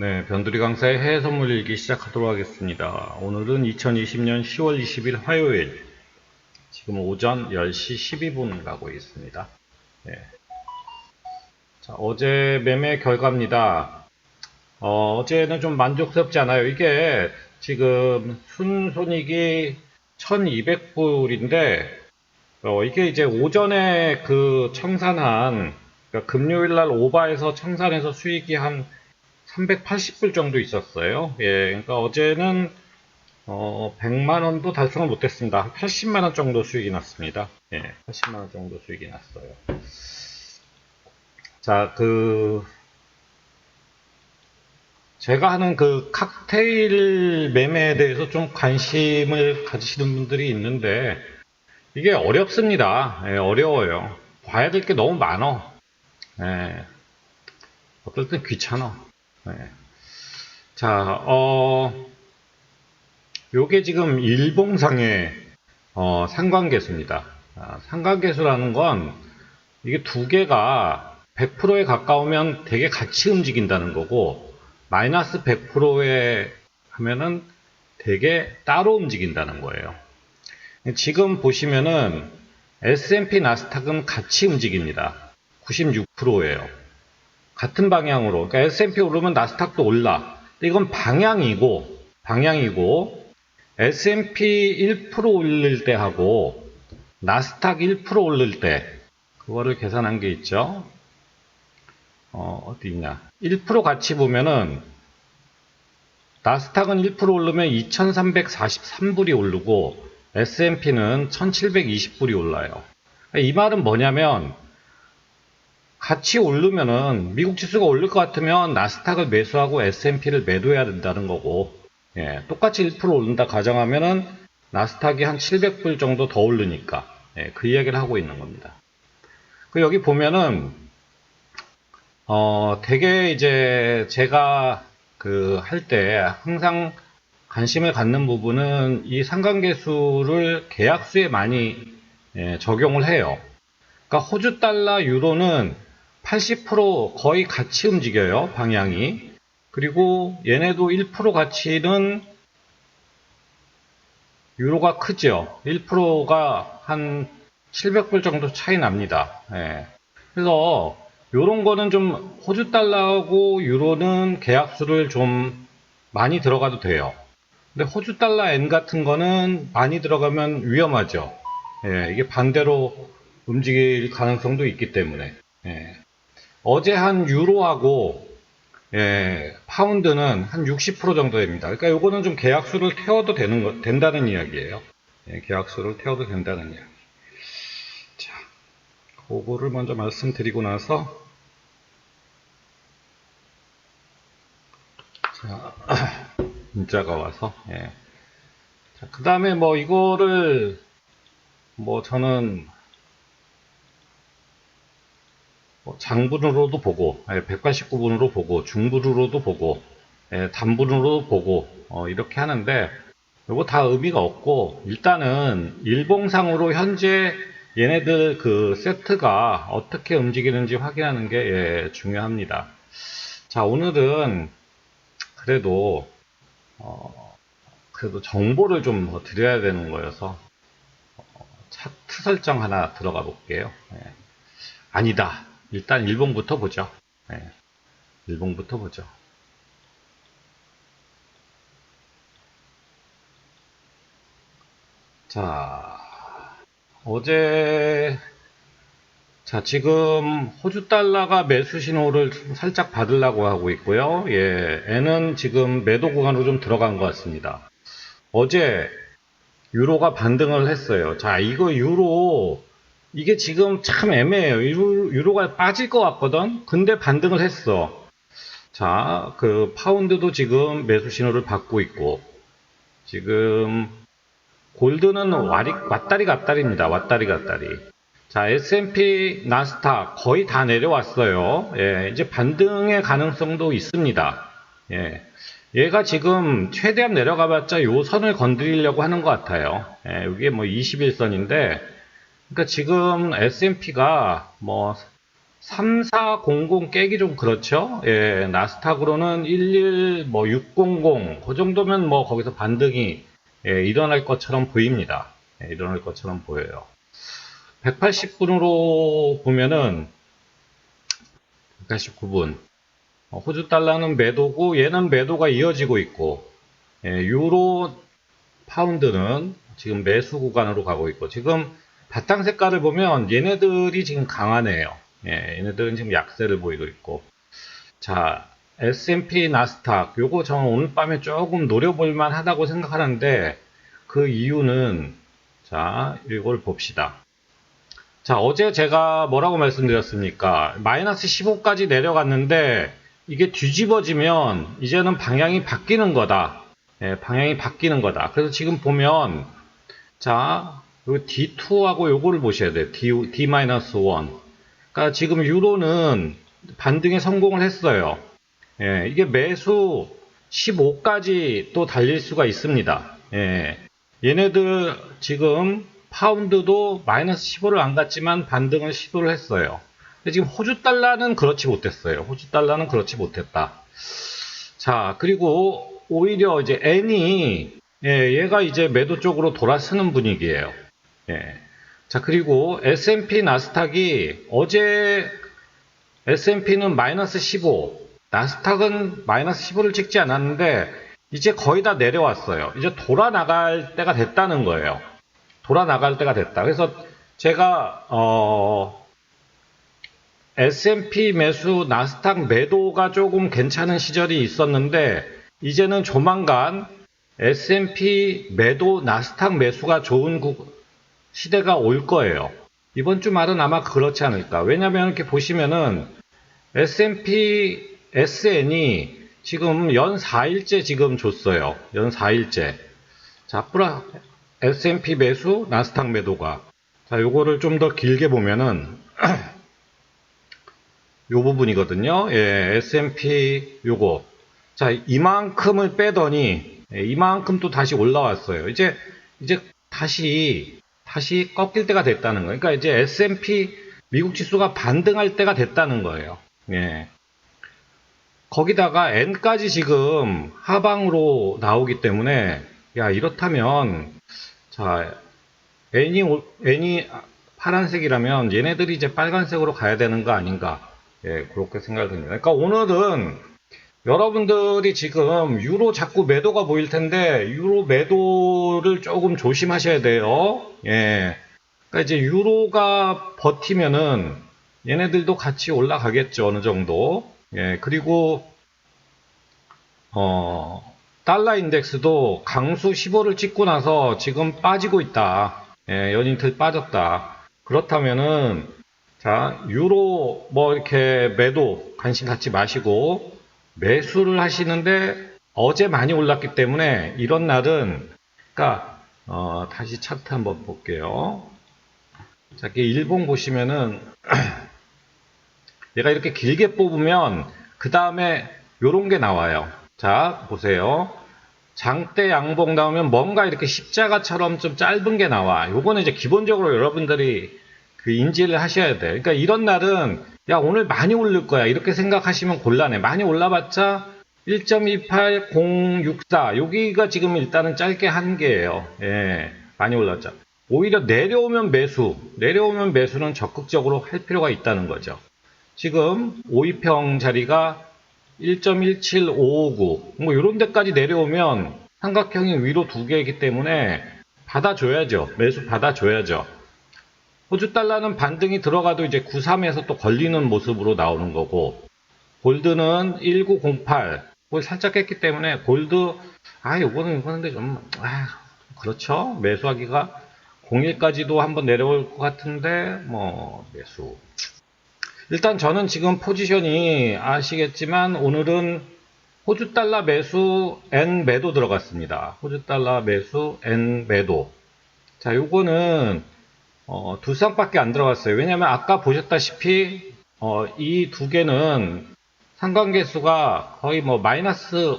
네, 변두리 강사의 해외 선물 일기 시작하도록 하겠습니다. 오늘은 2020년 10월 20일 화요일, 지금 오전 10시 12분 가고 있습니다. 네. 자, 어제 매매 결과입니다. 어, 어제는 좀 만족스럽지 않아요. 이게 지금 순손익이 1200불인데, 어, 이게 이제 오전에 그 청산한, 그러니까 금요일 날 오바에서 청산해서 수익이 한 380불 정도 있었어요. 예, 그러니까 어제는 어, 100만 원도 달성을 못했습니다. 한 80만 원 정도 수익이 났습니다. 예, 80만 원 정도 수익이 났어요. 자, 그 제가 하는 그 칵테일 매매에 대해서 좀 관심을 가지시는 분들이 있는데 이게 어렵습니다. 예, 어려워요. 봐야 될 게 너무 많어. 예, 어떨 땐 귀찮아. 네. 자, 어, 요게 지금 일봉상의 어, 상관계수입니다. 아, 상관계수라는 건 이게 두 개가 100%에 가까우면 되게 같이 움직인다는 거고 마이너스 100%에 하면은 되게 따로 움직인다는 거예요. 지금 보시면은 S&P 나스닥은 같이 움직입니다. 96%예요. 같은 방향으로 그러니까 S&P 오르면 나스닥도 올라. 이건 방향이고 방향이고 S&P 1% 올릴 때 하고 나스닥 1% 오를 때 그거를 계산한 게 있죠. 어, 어디 있냐? 1% 같이 보면은 나스닥은 1% 오르면 2343불이 오르고 S&P는 1720불이 올라요. 이 말은 뭐냐면 같이 오르면은 미국 지수가 오를 것 같으면 나스닥을 매수하고 S&P를 매도해야 된다는 거고 예, 똑같이 1% 오른다 가정하면은 나스닥이 한 700불 정도 더 오르니까 예, 그 이야기를 하고 있는 겁니다. 그 여기 보면은 어 되게 이제 제가 그 할 때 항상 관심을 갖는 부분은 이 상관계수를 계약수에 많이 예, 적용을 해요. 그러니까 호주 달러 유로는 80% 거의 같이 움직여요, 방향이. 그리고 얘네도 1% 가치는 유로가 크죠. 1%가 한 700불 정도 차이 납니다. 예. 그래서 요런 거는 좀 호주 달러하고 유로는 계약수를 좀 많이 들어가도 돼요. 근데 호주 달러 N 같은 거는 많이 들어가면 위험하죠. 예, 이게 반대로 움직일 가능성도 있기 때문에. 예. 어제 한 유로하고 예, 파운드는 한 60% 정도 됩니다. 그러니까 요거는 좀 계약수를 태워도 되는 거, 된다는 이야기예요. 예, 계약수를 태워도 된다는 이야기. 자, 그거를 먼저 말씀드리고 나서 자, 문자가 와서 예. 자, 그 다음에 뭐 이거를 뭐 저는 뭐 장분으로도 보고 189분으로 예, 보고 중분으로도 보고 예, 단분으로 보고 어, 이렇게 하는데 이거 다 의미가 없고 일단은 일봉상으로 현재 얘네들 그 세트가 어떻게 움직이는지 확인하는 게 예, 중요합니다. 자 오늘은 그래도 어, 그래도 정보를 좀 드려야 되는 거여서 어, 차트 설정 하나 들어가 볼게요. 예. 아니다. 일단 일봉부터 보죠. 네. 일봉부터 보죠. 자, 어제, 자, 지금 호주 달러가 매수 신호를 살짝 받으려고 하고 있고요. 예, N은 지금 매도 구간으로 좀 들어간 것 같습니다. 어제 유로가 반등을 했어요. 자, 이거 유로 이게 지금 참 애매해요. 유로, 가 빠질 것 같거든? 근데 반등을 했어. 자, 그 파운드도 지금 매수 신호를 받고 있고, 지금 골드는 와리, 왔다리 갔다리입니다. 왔다리 갔다리. 자, S&P, 나스닥 거의 다 내려왔어요. 예, 이제 반등의 가능성도 있습니다. 예. 얘가 지금 최대한 내려가봤자 요 선을 건드리려고 하는 것 같아요. 예, 이게 뭐 21선인데, 그러니까 지금 S&P가 뭐 3400 깨기 좀 그렇죠. 예, 나스닥으로는 11, 뭐 600, 그 정도면 뭐 거기서 반등이 예, 일어날 것처럼 보입니다. 예, 일어날 것처럼 보여요. 180분으로 보면은 189분. 어, 호주 달러는 매도고 얘는 매도가 이어지고 있고 예, 유로 파운드는 지금 매수 구간으로 가고 있고 지금 바탕 색깔을 보면 얘네들이 지금 강하네요. 예, 얘네들은 지금 약세를 보이고 있고 자 S&P 나스닥 요거 저는 오늘 밤에 조금 노려볼만 하다고 생각하는데 그 이유는 자 이걸 봅시다. 자 어제 제가 뭐라고 말씀드렸습니까? 마이너스 15까지 내려갔는데 이게 뒤집어지면 이제는 방향이 바뀌는 거다. 예, 방향이 바뀌는 거다. 그래서 지금 보면 자, 요 D2하고 요거를 보셔야 돼요. D, D-1. 그러니까 지금 유로는 반등에 성공을 했어요. 예, 이게 매수 15까지 또 달릴 수가 있습니다. 예, 얘네들 지금 파운드도 마이너스 15를 안 갔지만 반등을 시도를 했어요. 근데 지금 호주 달러는 그렇지 못했어요. 호주 달러는 그렇지 못했다. 자, 그리고 오히려 이제 N이 예, 얘가 이제 매도 쪽으로 돌아서는 분위기예요. 예. 자, 그리고 S&P 나스닥이 어제 S&P는 마이너스 15, 나스닥은 마이너스 15를 찍지 않았는데 이제 거의 다 내려왔어요. 이제 돌아 나갈 때가 됐다는 거예요. 돌아 나갈 때가 됐다. 그래서 제가 어 S&P 매수, 나스닥 매도가 조금 괜찮은 시절이 있었는데 이제는 조만간 S&P 매도, 나스닥 매수가 좋은 구- 시대가 올 거예요. 이번 주 말은 아마 그렇지 않을까. 왜냐면 이렇게 보시면은 S&P, SN이 지금 연 4일째 지금 줬어요. 연 4일째. 자, 플라 S&P 매수, 나스닥 매도가. 자, 요거를 좀 더 길게 보면은 요 부분이거든요. 예, S&P 요거. 자, 이만큼을 빼더니 예, 이만큼 또 다시 올라왔어요. 이제 이제 다시 다시 꺾일 때가 됐다는 거예요. 그러니까 이제 S&P 미국 지수가 반등할 때가 됐다는 거예요. 예. 거기다가 N까지 지금 하방으로 나오기 때문에 야 이렇다면 자 N이 올- N이 파란색이라면 얘네들이 이제 빨간색으로 가야 되는 거 아닌가? 예, 그렇게 생각이 듭니다. 그러니까 오늘은 여러분들이 지금 유로 자꾸 매도가 보일 텐데 유로 매도를 조금 조심하셔야 돼요. 예. 그러니까 이제 유로가 버티면은 얘네들도 같이 올라가겠죠 어느 정도. 예. 그리고 어 달러 인덱스도 강수 15를 찍고 나서 지금 빠지고 있다. 예, 연이틀 빠졌다. 그렇다면은 자 유로 뭐 이렇게 매도 관심 갖지 마시고 매수를 하시는데 어제 많이 올랐기 때문에 이런 날은 그러니까 어, 다시 차트 한번 볼게요. 자, 이렇게 일봉 보시면은 얘가 이렇게 길게 뽑으면 그 다음에 요런 게 나와요. 자, 보세요. 장대 양봉 나오면 뭔가 이렇게 십자가처럼 좀 짧은 게 나와. 요거는 이제 기본적으로 여러분들이 그 인지를 하셔야 돼요. 그러니까 이런 날은 야 오늘 많이 오를 거야 이렇게 생각하시면 곤란해. 많이 올라봤자 1.28064 여기가 지금 일단은 짧게 한 개예요. 예, 많이 올랐죠. 오히려 내려오면 매수, 내려오면 매수는 적극적으로 할 필요가 있다는 거죠. 지금 5위평 자리가 1.17559, 뭐 이런 데까지 내려오면 삼각형이 위로 두 개이기 때문에 받아줘야죠. 매수 받아줘야죠. 호주 달러는 반등이 들어가도 이제 93에서 또 걸리는 모습으로 나오는 거고, 골드는 1908, 뭐 살짝 깼기 때문에 골드, 아, 요거는 이거는데 좀, 아, 그렇죠. 매수하기가 01까지도 한번 내려올 것 같은데, 뭐, 매수. 일단 저는 지금 포지션이 아시겠지만 오늘은 호주 달러 매수 N 매도 들어갔습니다. 호주 달러 매수 N 매도. 자, 요거는 어, 두 쌍밖에 안 들어갔어요. 왜냐면 아까 보셨다시피 어, 이 두 개는 상관계수가 거의 뭐 마이너스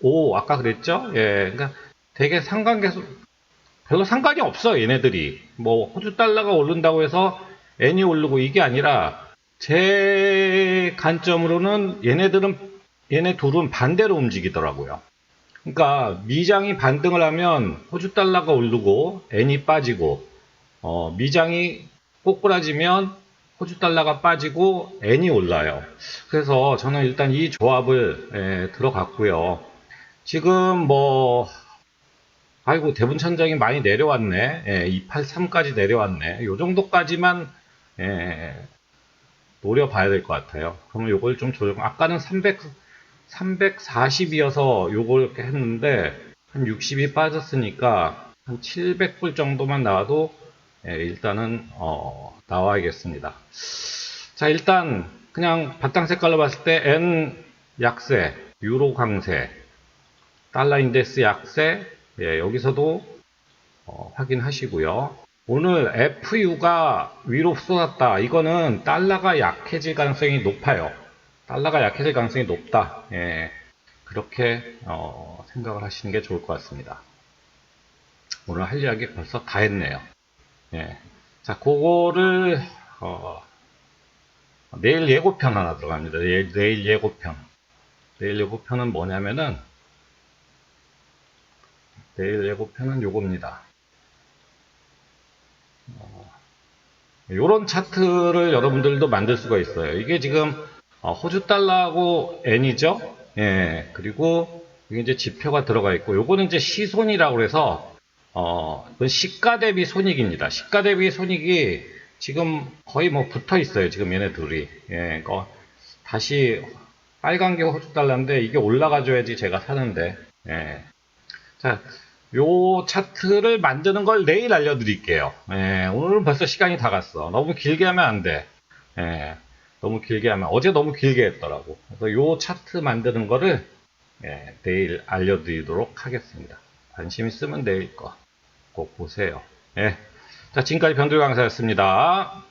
5 아까 그랬죠? 예, 그러니까 되게 상관계수 별로 상관이 없어 얘네들이 뭐 호주 달러가 오른다고 해서 N이 오르고 이게 아니라 제 관점으로는 얘네들은 얘네 둘은 반대로 움직이더라고요. 그러니까 미장이 반등을 하면 호주 달러가 오르고 엔이 빠지고 어, 미장이 꼬꾸라지면 호주 달러가 빠지고 엔이 올라요. 그래서 저는 일단 이 조합을 예, 들어갔고요. 지금 뭐 아이고 대분 천장이 많이 내려왔네. 예, 283까지 내려왔네. 요 정도까지만 예, 노려봐야 될 것 같아요. 그러면 요걸 좀 조정. 아까는 300 340이어서 요걸 이렇게 했는데 한 60이 빠졌으니까 한 700불 정도만 나와도 예, 일단은 어, 나와야겠습니다. 자 일단 그냥 바탕 색깔로 봤을 때 N 약세, 유로 강세, 달러 인덱스 약세 예, 여기서도 어, 확인하시고요. 오늘 FU가 위로 쏟았다. 이거는 달러가 약해질 가능성이 높아요. 달러가 약해질 가능성이 높다. 예, 그렇게 어, 생각을 하시는 게 좋을 것 같습니다. 오늘 할 이야기 벌써 다 했네요. 예. 자, 그거를 어, 내일 예고편 하나 들어갑니다. 내일, 내일 예고편. 내일 예고편은 뭐냐면은 내일 예고편은 요겁니다. 이런 차트를 여러분들도 만들 수가 있어요. 이게 지금 어, 호주 달러하고 N이죠. 예, 그리고 이게 이제 지표가 들어가 있고, 요거는 이제 시손이라고 해서 어, 이건 시가 대비 손익입니다. 시가 대비 손익이 지금 거의 뭐 붙어 있어요. 지금 얘네 둘이. 예, 거 다시 빨간 게 호주 달러인데 이게 올라가줘야지 제가 사는데. 예. 자, 요 차트를 만드는 걸 내일 알려드릴게요. 예, 오늘은 벌써 시간이 다 갔어. 너무 길게 하면 안 돼. 예, 너무 길게 하면 어제 너무 길게 했더라고. 그래서 요 차트 만드는 거를 예, 내일 알려드리도록 하겠습니다. 관심 있으면 내일 거 꼭 보세요. 예, 자 지금까지 변두리 강사였습니다.